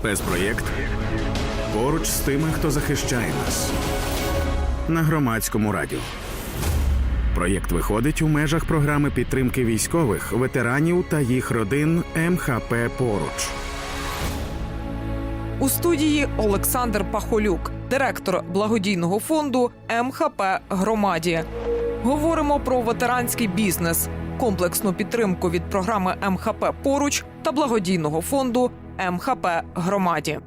Спецпроєкт поруч з тими, хто захищає нас на громадському радіо. Проєкт виходить у межах програми підтримки військових, ветеранів та їх родин МХП Поруч. У студії Олександр Пахолюк, директор благодійного фонду МХП Громаді. Говоримо про ветеранський бізнес, комплексну підтримку від програми МХП Поруч та благодійного фонду МХП Громаді.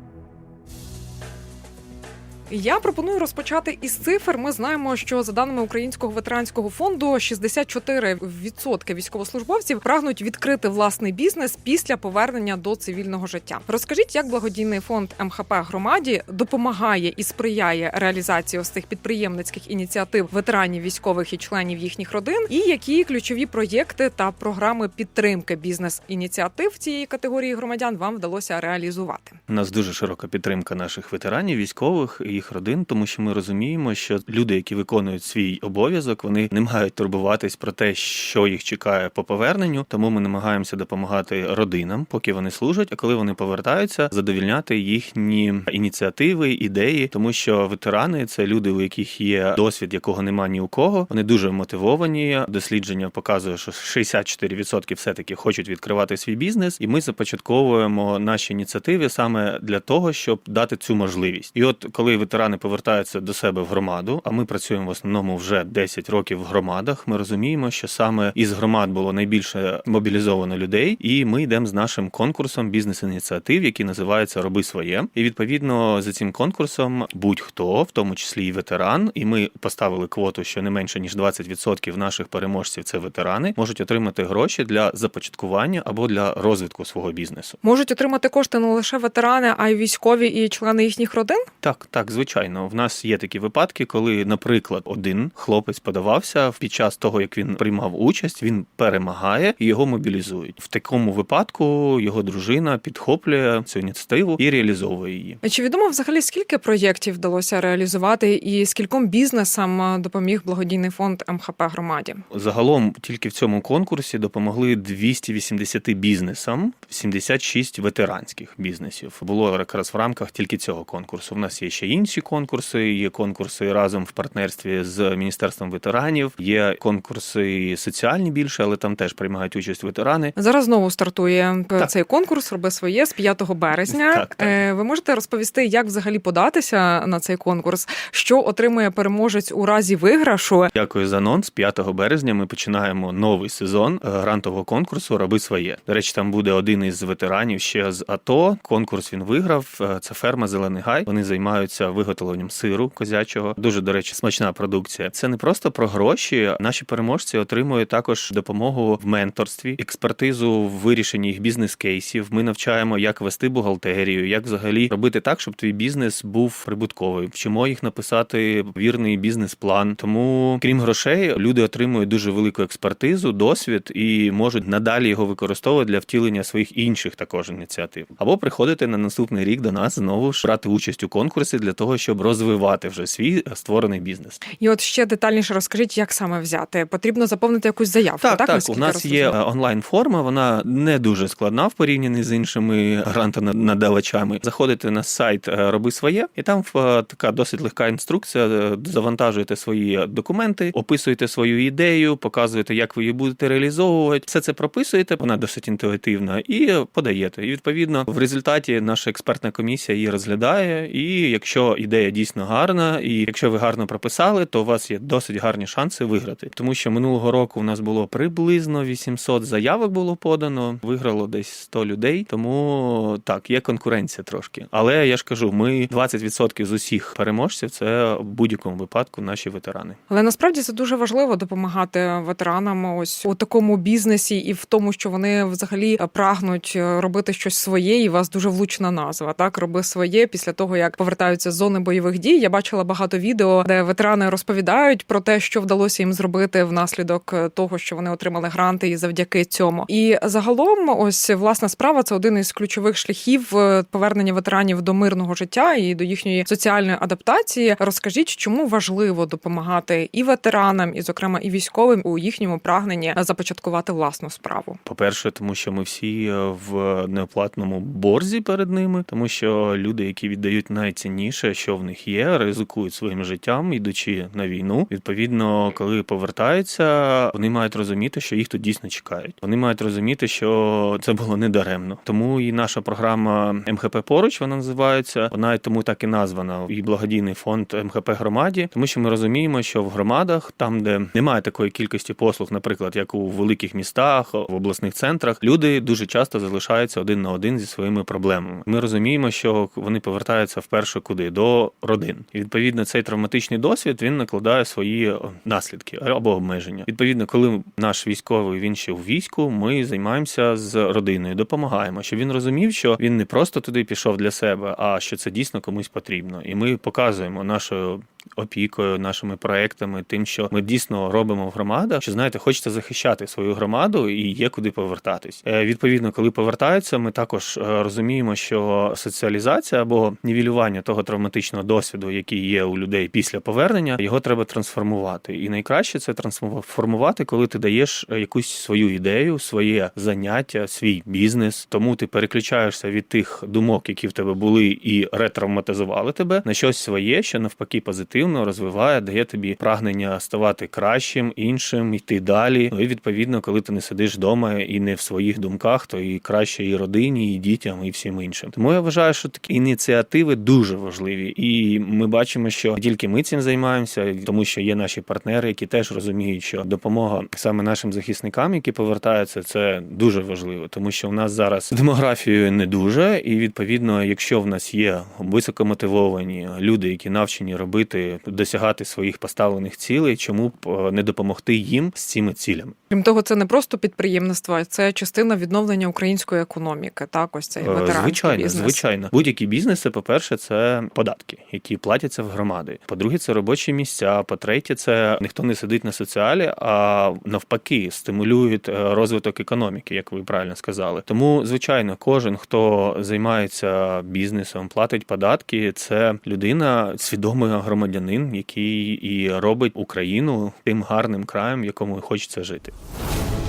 Я пропоную розпочати із цифр. Ми знаємо, що за даними Українського ветеранського фонду, 64% військовослужбовців прагнуть відкрити власний бізнес після повернення до цивільного життя. Розкажіть, як благодійний фонд МХП громаді допомагає і сприяє реалізації ось цих підприємницьких ініціатив ветеранів військових і членів їхніх родин, і які ключові проєкти та програми підтримки бізнес-ініціатив цієї категорії громадян вам вдалося реалізувати. У нас дуже широка підтримка наших ветеранів, військових їх родин, тому що ми розуміємо, що люди, які виконують свій обов'язок, вони не мають турбуватись про те, що їх чекає по поверненню. Тому ми намагаємося допомагати родинам, поки вони служать. А коли вони повертаються, задовільняти їхні ініціативи, ідеї, тому що ветерани це люди, у яких є досвід, якого нема ні у кого. Вони дуже мотивовані. Дослідження показує, що 64% все-таки хочуть відкривати свій бізнес, і ми започатковуємо наші ініціативи саме для того, щоб дати цю можливість. І от коли ветерани повертаються до себе в громаду, а ми працюємо в основному вже 10 років в громадах. Ми розуміємо, що саме із громад було найбільше мобілізовано людей, і ми йдемо з нашим конкурсом бізнес-ініціатив, який називається Роби своє. І відповідно за цим конкурсом будь-хто, в тому числі і ветеран, і ми поставили квоту, що не менше ніж 20% наших переможців це ветерани, можуть отримати гроші для започаткування або для розвитку свого бізнесу. Можуть отримати кошти не лише ветерани, а й військові і члени їхніх родин. Так, так, звичайно. В нас є такі випадки, коли, наприклад, один хлопець подавався під час того, як він приймав участь, він перемагає і його мобілізують. В такому випадку його дружина підхоплює цю ініціативу і реалізовує її. Чи відомо взагалі скільки проєктів вдалося реалізувати, і скільком бізнесам допоміг благодійний фонд МХП громаді? Загалом тільки в цьому конкурсі допомогли 280 бізнесам, 76 ветеранських бізнесів. Було якраз в рамках тільки цього конкурсу. У нас є ще інші конкурси. Є конкурси разом в партнерстві з міністерством ветеранів. Є конкурси соціальні більше, але там теж приймають участь ветерани. Зараз знову стартує Так. цей конкурс. Роби своє з 5 березня. Так, так. Е, Ви можете розповісти, як взагалі податися на цей конкурс, що отримує переможець у разі виграшу? Дякую за анонс. 5 березня ми починаємо новий сезон е, грантового конкурсу Роби своє. До речі, там буде один із ветеранів ще з АТО. Конкурс він виграв. Е, Це ферма Зелений Гай. Вони займаються виготовленням сиру козячого. Дуже до речі, смачна продукція. Це не просто про гроші. Наші переможці отримують також допомогу в менторстві, експертизу в вирішенні їх бізнес-кейсів. Ми навчаємо, як вести бухгалтерію, як взагалі робити так, щоб твій бізнес був прибутковий. Вчимо їх написати вірний бізнес-план. Тому, крім грошей, люди отримують дуже велику експертизу, досвід і можуть надалі його використовувати для втілення своїх інших також ініціатив. Або приходити на наступний рік до нас знову ж брати участь у конкурсі для того, щоб розвивати вже свій створений бізнес. І от ще детальніше розкажіть, як саме взяти. Потрібно заповнити якусь заявку. Так, Так, так, у нас є е, онлайн-форма, вона не дуже складна в порівнянні з іншими грантонадавачами. Заходите на сайт е, Роби своє, і там е, така досить легка інструкція. е, Завантажуєте свої документи, описуєте свою ідею, показуєте, як ви її будете реалізовувати. Все це прописуєте, вона досить інтуїтивна, і подаєте. І відповідно в результаті наша експертна комісія її розглядає. І якщо ідея дійсно гарна, і якщо ви гарно прописали, то у вас є досить гарні шанси виграти. Тому що минулого року у нас було приблизно 800 заявок було подано, виграло десь 100 людей. Тому так, є конкуренція трошки. Але я ж кажу, ми 20% з усіх переможців це в будь-якому випадку наші ветерани. Але насправді це дуже важливо допомагати ветеранам ось у такому бізнесі і в тому, що вони взагалі прагнуть робити щось своє, і у вас дуже влучна назва. Так, роби своє після того, як повертаються з зони бойових дій. Я бачила багато відео, де ветерани розповідають про те, що вдалося їм зробити внаслідок того, що вони отримали гранти, і завдяки цьому. І загалом, ось власна справа це один із ключових шляхів е, повернення ветеранів до мирного життя і до їхньої соціальної адаптації. Розкажіть, чому важливо допомагати і ветеранам, і зокрема і військовим у їхньому прагненні започаткувати власну справу. По-перше, тому що ми всі е, в неоплатному борзі перед ними, тому що люди, які віддають найцінніше, що в них є, ризикують своїм життям, ідучи на війну. Відповідно, коли повертаються, вони мають розуміти, що їх тут дійсно чекають. Вони мають розуміти, що це було не даремно. Тому і наша програма МХП поруч вона називається. Вона тому так і названа. І благодійний фонд МХП громаді, тому що ми розуміємо, що в громадах, там, де немає такої кількості послуг, наприклад, як у великих містах, в обласних центрах, люди дуже часто залишаються один на один зі своїми проблемами. Ми розуміємо, що вони повертаються вперше куди до родин. І відповідно цей травматичний досвід він накладає свої наслідки або обмеження. Відповідно, коли наш військовий він ще у війську, ми займаємося з родиною, допомагаємо, щоб він розумів, що він не просто туди пішов для себе, а що це дійсно комусь потрібно. І ми показуємо нашою опікою, нашими проектами, тим, що ми дійсно робимо в громадах, що знаєте, хочете захищати свою громаду і є куди повертатись. Е, Відповідно, коли повертаються, ми також е, розуміємо, що соціалізація або нівелювання того травматичного досвіду, який є у людей після повернення, його треба трансформувати. І найкраще це трансформувати, коли ти даєш е, якусь свою ідею, своє заняття, свій бізнес. Тому ти переключаєшся від тих думок, які в тебе були, і ретравматизували тебе на щось своє, що навпаки позитивно розвиває, дає тобі прагнення ставати кращим, іншим, йти далі. Ну і відповідно, коли ти не сидиш вдома і не в своїх думках, то і краще і родині, і дітям, і всім іншим. Тому я вважаю, що такі ініціативи дуже важливі, і ми бачимо, що тільки ми цим займаємося, тому що є наші партнери, які теж розуміють, що допомога саме нашим захисникам, які повертаються, це дуже важливо, тому що у нас зараз з демографією не дуже, і відповідно, якщо в нас є високомотивовані люди, які навчені робити, досягати своїх поставлених цілей, чому б е, не допомогти їм з цими цілями? Крім того, це не просто підприємництво, це частина відновлення української економіки. Так, ось цей Е, ветеранський Звичайно, бізнес. звичайно. Будь-які бізнеси, по-перше, це податки, які платяться в громади. По-друге, це робочі місця. По-третє, це ніхто не сидить на соціалі, а навпаки, стимулюють е, розвиток економіки, як ви правильно сказали. Тому, звичайно, кожен, хто займається бізнесом, платить податки, це людина, свідомий громадянин, який і робить Україну тим гарним краєм, в якому хочеться жити.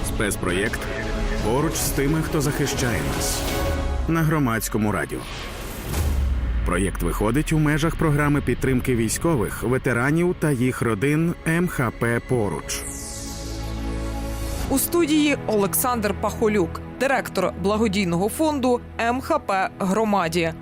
Спецпроєкт поруч з тими, хто захищає нас на громадському радіо. Проєкт виходить у межах програми підтримки військових, ветеранів та їх родин МХП Поруч. У студії Олександр Пахолюк, директор благодійного фонду МХП Громаді.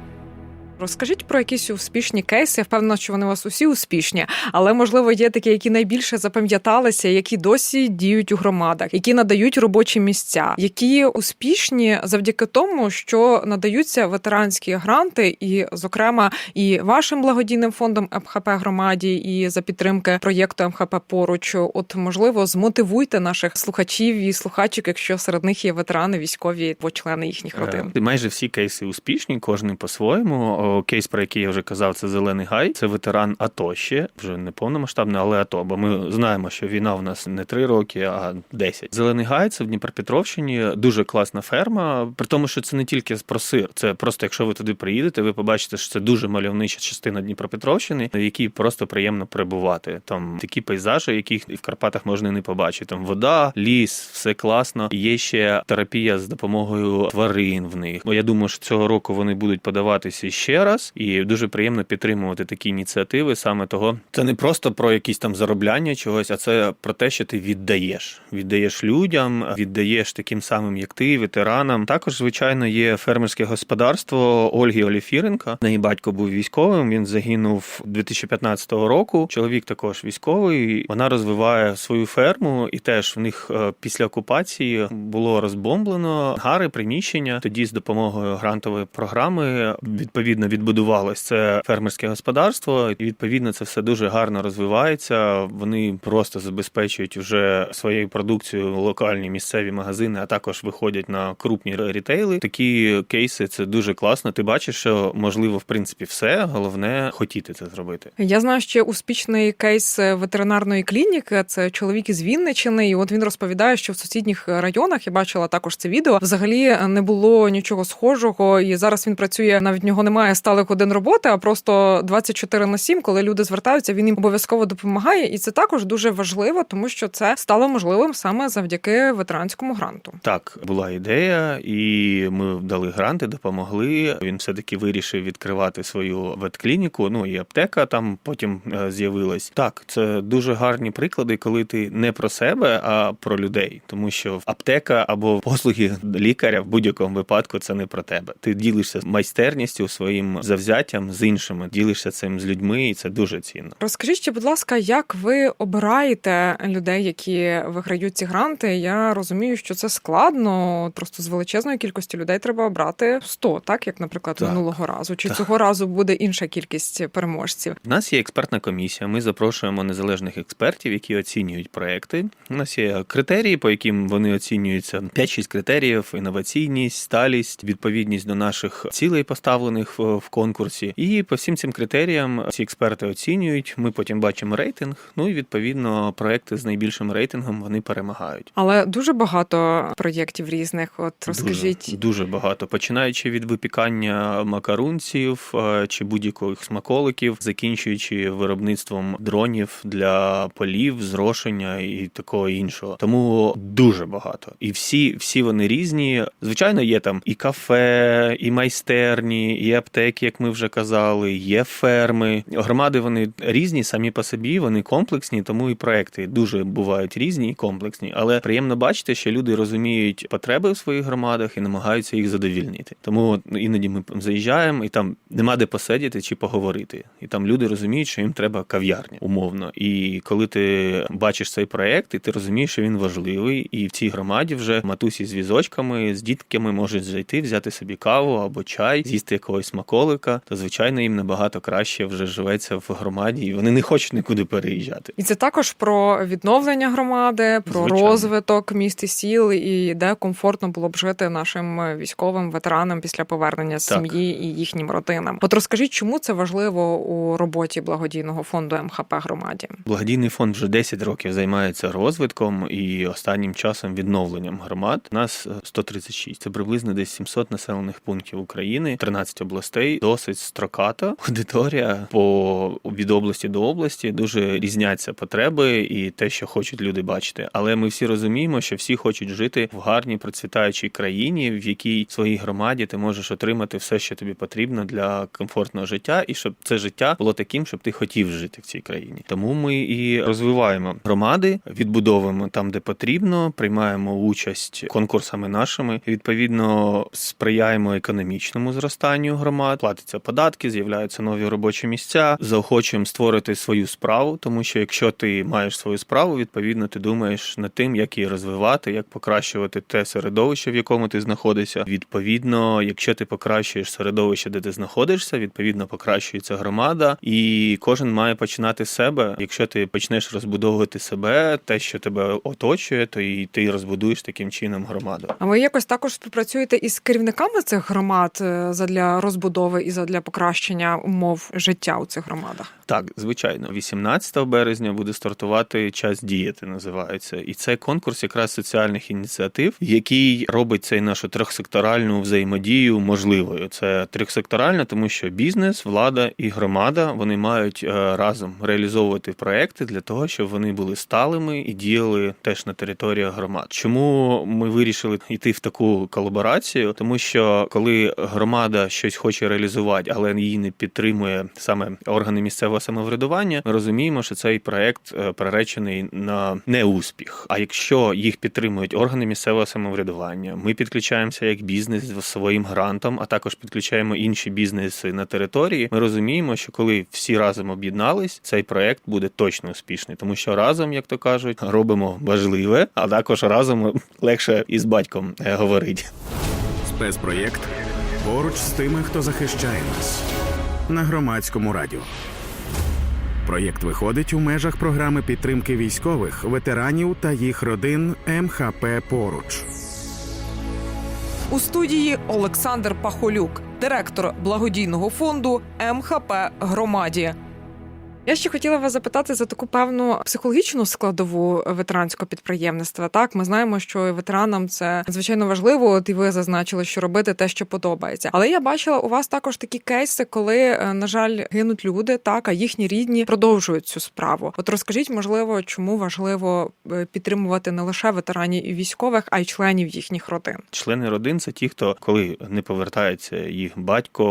Розкажіть про якісь успішні кейси. Я впевнена, що вони у вас усі успішні, але можливо є такі, які найбільше запам'яталися, які досі діють у громадах, які надають робочі місця, які успішні завдяки тому, що надаються ветеранські гранти, і, зокрема, і вашим благодійним фондом МХП громаді, і за підтримки проєкту МХП поруч. От можливо, змотивуйте наших слухачів і слухачок, якщо серед них є ветерани, військові або члени їхніх родин. Е, Майже всі кейси успішні, кожен по-своєму. Кейс, про який я вже казав, це Зелений Гай. Це ветеран АТО ще вже не повномасштабний, але АТО. Бо ми знаємо, що війна в нас не три роки, а 10. Зелений Гай це в Дніпропетровщині дуже класна ферма. При тому, що це не тільки про сир. Це просто, якщо ви туди приїдете, ви побачите, що це дуже мальовнича частина Дніпропетровщини, в якій просто приємно перебувати. Там такі пейзажі, яких і в Карпатах можна і не побачити. Там вода, ліс, все класно. Є ще терапія з допомогою тварин в них. Бо я думаю, що цього року вони будуть подаватися ще раз, і дуже приємно підтримувати такі ініціативи. Саме того, це не просто про якісь там заробляння чогось, а це про те, що ти віддаєш. Віддаєш людям, віддаєш таким самим, як ти, ветеранам. Також, звичайно, є фермерське господарство Ольги Оліфіренка. Неї батько був військовим. Він загинув 2015 року. Чоловік також військовий. Вона розвиває свою ферму, і теж в них е, після окупації було розбомблено гари приміщення. Тоді з допомогою грантової програми відповідно відповідно відбудувалось це фермерське господарство. І відповідно це все дуже гарно розвивається. Вони просто забезпечують вже своєю продукцією локальні місцеві магазини, а також виходять на крупні рітейли. Такі кейси це дуже класно. Ти бачиш, що можливо в принципі все. Головне хотіти це зробити. Я знаю ще успішний кейс ветеринарної клініки. Це чоловік із Вінничини, і от він розповідає, що в сусідніх районах я бачила також це відео. Взагалі не було нічого схожого, і зараз він працює. Навіть нього немає сталих годин роботи, а просто 24 на 7, коли люди звертаються, він їм обов'язково допомагає. І це також дуже важливо, тому що це стало можливим саме завдяки ветеранському гранту. Так, була ідея, і ми дали гранти, допомогли. Він все таки вирішив відкривати свою ветклініку. Ну і аптека там потім е, з'явилась. Так, це дуже гарні приклади, коли ти не про себе, а про людей, тому що аптека або послуги лікаря в будь-якому випадку це не про тебе. Ти ділишся майстерністю своїм завзяттям з іншими, ділишся цим з людьми, і це дуже цінно. Розкажіть, ще, будь ласка, як ви обираєте людей, які виграють ці гранти? Я розумію, що це складно. Просто з величезної кількості людей треба обрати 100, так як, наприклад, Так. минулого разу. Чи Так. цього разу буде інша кількість переможців? У нас є експертна комісія. Ми запрошуємо незалежних експертів, які оцінюють проекти. У нас є критерії, по яким вони оцінюються: 5-6 критеріїв: інноваційність, сталість, відповідність до наших цілей, поставлених в, в конкурсі. І по всім цим критеріям ці експерти оцінюють. Ми потім бачимо рейтинг. Ну і відповідно проекти з найбільшим рейтингом вони перемагають. Але дуже багато проєктів різних. От розкажіть. Дуже, дуже багато. Починаючи від випікання макарунців е, чи будь-яких смаколиків, закінчуючи виробництвом дронів для полів, зрошення і такого іншого. Тому дуже багато. І всі, всі вони різні. Звичайно, є там і кафе, і майстерні, і аптеки, як ми вже казали, є ферми. Громади вони різні самі по собі, вони комплексні, тому і проекти дуже бувають різні і комплексні. Але приємно бачити, що люди розуміють потреби в своїх громадах і намагаються їх задовільнити. Тому іноді ми заїжджаємо, і там нема де посидіти чи поговорити. І там люди розуміють, що їм треба кав'ярня умовно. І коли ти бачиш цей проект, і ти розумієш, що він важливий, і в цій громаді вже матусі з візочками, з дітками можуть зайти, взяти собі каву або чай, з'їсти якогось смаколика, то звичайно їм набагато краще вже живеться в громаді, і вони не хочуть нікуди переїжджати. І це також про відновлення громади, про Звичайно. розвиток міст і сіл, і де комфортно було б жити нашим військовим ветеранам після повернення з Так. сім'ї і їхнім родинам. От розкажіть, чому це важливо у роботі благодійного фонду МХП громаді? Благодійний фонд вже 10 років займається розвитком і останнім часом відновленням громад. У нас е, 136. Це приблизно десь 700 населених пунктів України, 13 областей. Досить строката аудиторія по від області до області. Дуже різняться потреби і те, що хочуть люди бачити. Але ми всі розуміємо, що всі хочуть жити в гарній процвітаючій країні, в якій в своїй громаді ти можеш отримати все, що тобі потрібно для комфортного життя, і щоб це життя було таким, щоб ти хотів жити в цій країні. Тому ми і розвиваємо громади, відбудовуємо там, де потрібно, приймаємо участь конкурсами нашими. Відповідно, сприяємо економічному зростанню громад, платяться податки, з'являються нові робочі місця. Заохочуємо створити свою справу, тому що якщо ти маєш свою справу, відповідно ти думаєш над тим, як її розвивати, як покращувати те середовище, в якому ти знаходишся. Відповідно, якщо ти покращуєш середовище, де ти знаходишся, відповідно покращується громада, і кожен має починати з себе. Якщо ти почнеш розбудовувати себе, те, що тебе оточує, то і ти розбудуєш таким чином громаду. А ви якось також співпрацюєте із керівниками цих громад е, задля розбудови і задля покращення умов життя у цих громадах? Так, звичайно, 18 березня буде стартувати час діяти. Називається, і це конкурс якраз соціальних ініціатив, який робить цей нашу трьохсекторальну взаємодію можливою. Це трьохсекторальна, тому що бізнес, влада і громада вони мають е, разом реалізовувати проекти для того, щоб вони були сталими і діяли теж на територіях громад. Чому ми вирішили йти в таку колаборацію? Тому що коли громада щось хоче реалізувати, але її не підтримує саме органи місцевого самоврядування, ми розуміємо, що цей проект е, приречений на неуспіх. А якщо їх підтримують органи місцевого самоврядування, ми підключаємося як бізнес з своїм грантом, а також підключаємо інші бізнеси на території. Ми розуміємо, що коли всі разом об'єднались, цей проект буде точно успішний, тому що разом, як то кажуть, робимо важливе, а також разом легше із батьком е, говорити. Спецпроєкт Поруч з тими, хто захищає нас на громадському радіо. Проєкт виходить у межах програми підтримки військових, ветеранів та їх родин МХП Поруч. У студії Олександр Пахолюк, директор благодійного фонду МХП Громаді. Я ще хотіла вас запитати за таку певну психологічну складову ветеранського підприємництва. Так, ми знаємо, що ветеранам це звичайно важливо. От і ви зазначили, що робити те, що подобається. Але я бачила у вас також такі кейси, коли, е, на жаль, гинуть люди, так а їхні рідні продовжують цю справу. От розкажіть, можливо, чому важливо е, підтримувати не лише ветеранів і військових, а й членів їхніх родин. Члени родин це ті, хто коли не повертається їх батько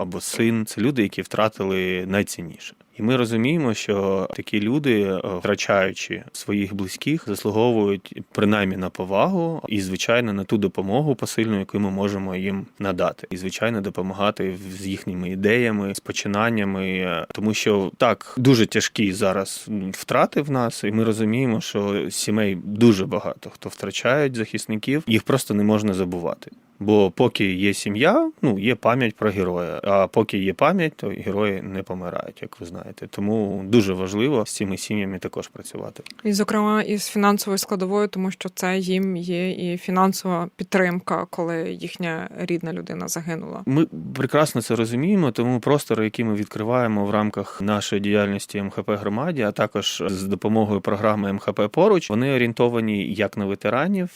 або син, це люди, які втратили найцінніше. І ми розуміємо, що такі люди, е, втрачаючи своїх близьких, заслуговують принаймні на повагу і, звичайно, на ту допомогу посильну, яку ми можемо їм надати, і звичайно допомагати з їхніми ідеями, з починаннями, е, тому що так дуже тяжкі зараз втрати в нас, і ми розуміємо, що сімей дуже багато хто втрачають захисників, їх просто не можна забувати. Бо поки є сім'я, ну є пам'ять про героя. А поки є пам'ять, то герої не помирають, як ви знаєте. Тому дуже важливо з цими сім'ями також працювати. І, зокрема, і з фінансовою складовою, тому що це їм є і фінансова підтримка, коли їхня рідна людина загинула. Ми прекрасно це розуміємо, тому простори, які ми відкриваємо в рамках нашої діяльності МХП громаді, а також з допомогою програми МХП поруч, вони орієнтовані як на ветеранів,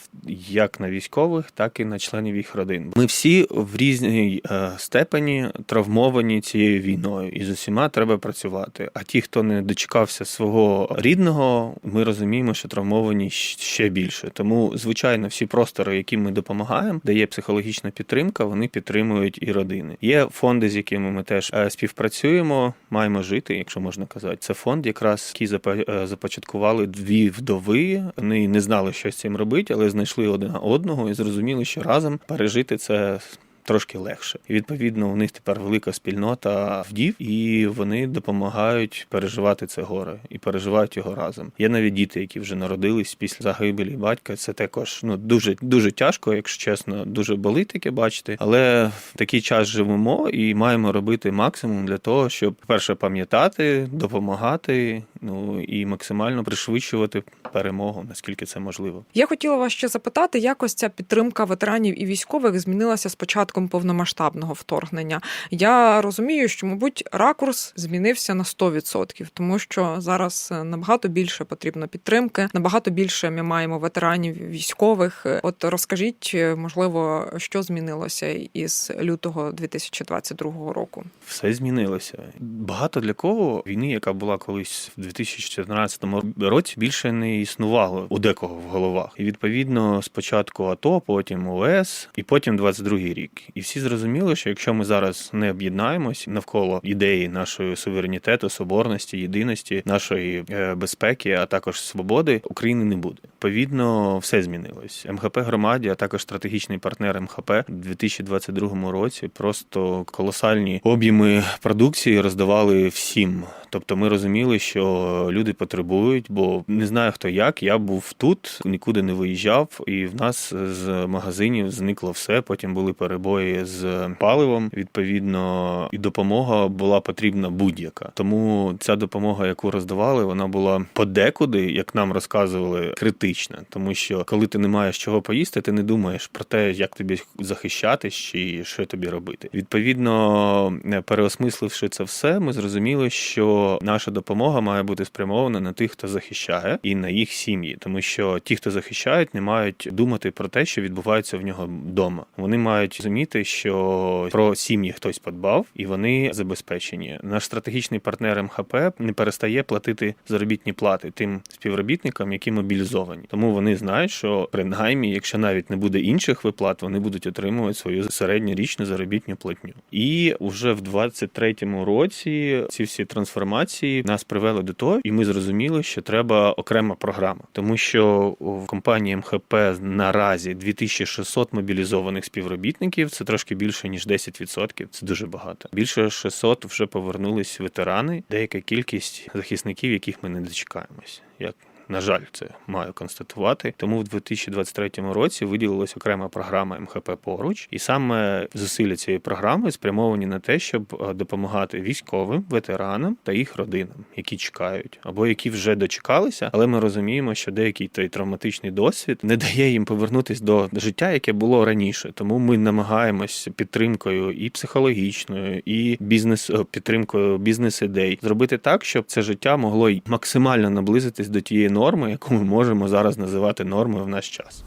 як на військових, так і на членів їх родин. Ми всі в різній е, степені травмовані цією війною, і з усіма треба працювати. А ті, хто не дочекався свого рідного, ми розуміємо, що травмовані ще більше. Тому, звичайно, всі простори, які ми допомагаємо, де є психологічна підтримка, вони підтримують і родини. Є фонди, з якими ми теж е, співпрацюємо, маємо жити, якщо можна казати. Це фонд, якраз який е, започаткували дві вдови. Вони не знали, що з цим робити, але знайшли один одного і зрозуміли, що разом пережити це. Трошки легше, і відповідно у них тепер велика спільнота вдів, і вони допомагають переживати це горе і переживають його разом. Є навіть діти, які вже народились після загибелі батька. Це також ну дуже дуже тяжко, якщо чесно, дуже болить таке бачити. Але в такий час живемо і маємо робити максимум для того, щоб перше пам'ятати, допомагати, ну і максимально пришвидшувати перемогу, наскільки це можливо. Я хотіла вас ще запитати, як ось ця підтримка ветеранів і військових змінилася з початком повномасштабного вторгнення. Я розумію, що, мабуть, ракурс змінився на 100%, тому що зараз е, набагато більше потрібно підтримки, набагато більше ми маємо ветеранів військових. От розкажіть, е, можливо, що змінилося із лютого 2022 року. Все змінилося. Багато для кого війни, яка була колись в 2014 році, більше не існувало у декого в головах. І відповідно спочатку АТО, потім ОС, і потім 22-й рік. І всі зрозуміли, що якщо ми зараз не об'єднаємось навколо ідеї нашої суверенітету, соборності, єдиності, нашої е, безпеки, а також свободи, України не буде. Відповідно, все змінилось. МХП громаді, а також стратегічний партнер МХП у 2022 році просто колосальні об'єми продукції роздавали всім. Тобто ми розуміли, що люди потребують, бо не знаю хто як. Я був тут, нікуди не виїжджав, і в нас з магазинів зникло все. Потім були перебої з паливом. Відповідно, і допомога була потрібна будь-яка. Тому ця допомога, яку роздавали, вона була подекуди, як нам розказували, критична. Тому що коли ти не маєш чого поїсти, ти не думаєш про те, як тобі захищатись чи що тобі робити. Відповідно, переосмисливши це все, ми зрозуміли, що наша допомога має бути спрямована на тих, хто захищає, і на їх сім'ї, тому що ті, хто захищають, не мають думати про те, що відбувається в нього вдома. Вони мають розуміти, що про сім'ї хтось подбав, і вони забезпечені. Наш стратегічний партнер МХП не перестає платити заробітні плати тим співробітникам, які мобілізовані. Тому вони знають, що принаймні, якщо навіть не буде інших виплат, вони будуть отримувати свою середньорічну заробітну платню. І вже в 23-му році ці всі трансформації нас привели до того, і ми зрозуміли, що треба окрема програма, тому що в компанії МХП наразі 2600 мобілізованих співробітників. Це трошки більше ніж 10%. Це дуже багато. Більше 600 вже повернулись ветерани. Деяка кількість захисників, яких ми не дочекаємось, як на жаль, це маю констатувати. Тому в 2023 році виділилась окрема програма МХП поруч, і саме зусилля цієї програми спрямовані на те, щоб е, допомагати військовим, ветеранам та їх родинам, які чекають або які вже дочекалися, але ми розуміємо, що деякий той травматичний досвід не дає їм повернутись до життя, яке було раніше. Тому ми намагаємось підтримкою і психологічною, і бізнес підтримкою бізнес-ідей зробити так, щоб це життя могло й максимально наблизитись до тієї норми, яку ми можемо зараз називати нормою в наш час.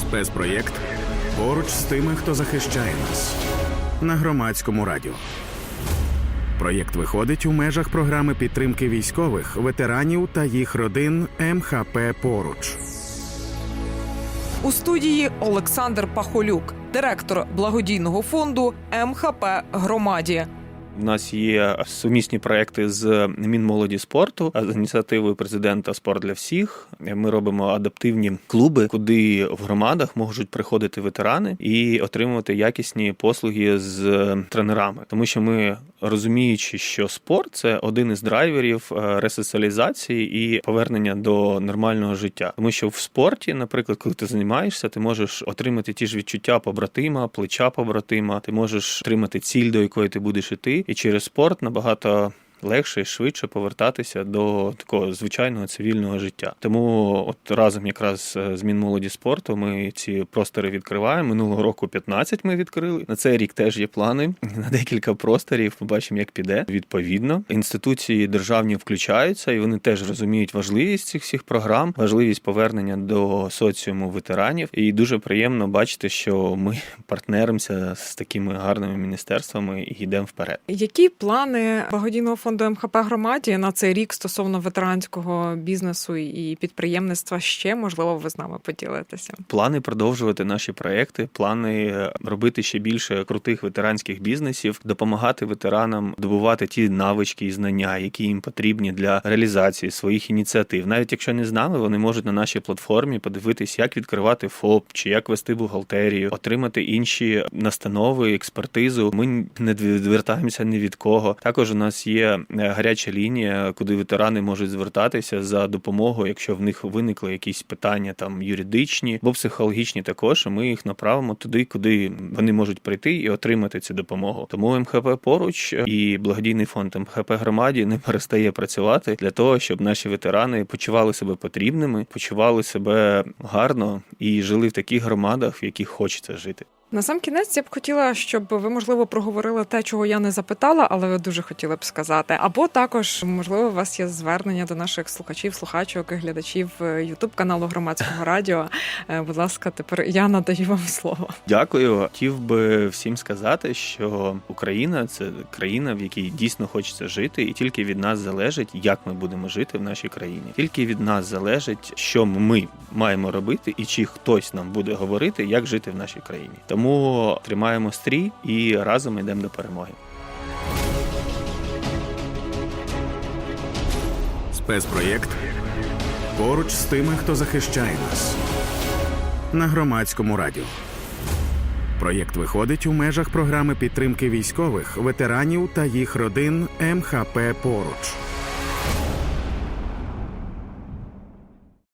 Спецпроєкт поруч з тими, хто захищає нас на громадському радіо. Проєкт виходить у межах програми підтримки військових, ветеранів та їх родин МХП Поруч. У студії Олександр Пахолюк, директор благодійного фонду МХП Громаді. У нас є сумісні проекти з Мінмолоді спорту з ініціативою президента Спорт для всіх. Ми робимо адаптивні клуби, куди в громадах можуть приходити ветерани і отримувати якісні послуги з тренерами, тому що ми розуміючи, що спорт це один із драйверів е, ресоціалізації і повернення до нормального життя, тому що в спорті, наприклад, коли ти займаєшся, ти можеш отримати ті ж відчуття побратима, плеча побратима, ти можеш отримати ціль, до якої ти будеш іти, і через спорт набагато. Легше і швидше повертатися до такого звичайного цивільного життя. Тому от разом якраз е, з Мінмолоді спорту ми ці простори відкриваємо. Минулого року 15 ми відкрили. На цей рік теж є плани на декілька просторів. Побачимо, як піде. Відповідно, інституції державні включаються, і вони теж розуміють важливість цих всіх програм, важливість повернення до соціуму ветеранів. І дуже приємно бачити, що ми партнеримося з такими гарними міністерствами і йдемо вперед. Які плани благодійного фонду МХП Громаді на цей рік стосовно ветеранського бізнесу і підприємництва ще можливо ви з нами поділитеся? Плани продовжувати наші проекти, плани е, робити ще більше крутих ветеранських бізнесів, допомагати ветеранам добувати ті навички і знання, які їм потрібні для реалізації своїх ініціатив. Навіть якщо не з нами, вони можуть на нашій платформі подивитись, як відкривати ФОП чи як вести бухгалтерію, отримати інші настанови, експертизу. Ми не відвертаємося ні від кого. Також у нас є гаряча лінія, куди ветерани можуть звертатися за допомогою, якщо в них виникли якісь питання там юридичні або психологічні, також ми їх направимо туди, куди вони можуть прийти і отримати цю допомогу. Тому МХП поруч і благодійний фонд МХП громаді не перестає працювати для того, щоб наші ветерани почували себе потрібними, почували себе гарно і жили в таких громадах, в яких хочеться жити. На сам кінець я б хотіла, щоб ви можливо проговорили те, чого я не запитала, але ви дуже хотіли б сказати. Або також, можливо, у вас є звернення до наших слухачів, слухачок і глядачів Ютуб каналу громадського радіо. Е, Будь ласка, тепер я надаю вам слово. Дякую. Хотів би всім сказати, що Україна це країна, в якій дійсно хочеться жити, і тільки від нас залежить, як ми будемо жити в нашій країні. Тільки від нас залежить, що ми маємо робити, і чи хтось нам буде говорити, як жити в нашій країні. Тому тримаємо стрій і разом йдемо до перемоги. Спецпроєкт поруч з тими, хто захищає нас на громадському радіо. Проєкт виходить у межах програми підтримки військових, ветеранів та їх родин МХП Поруч.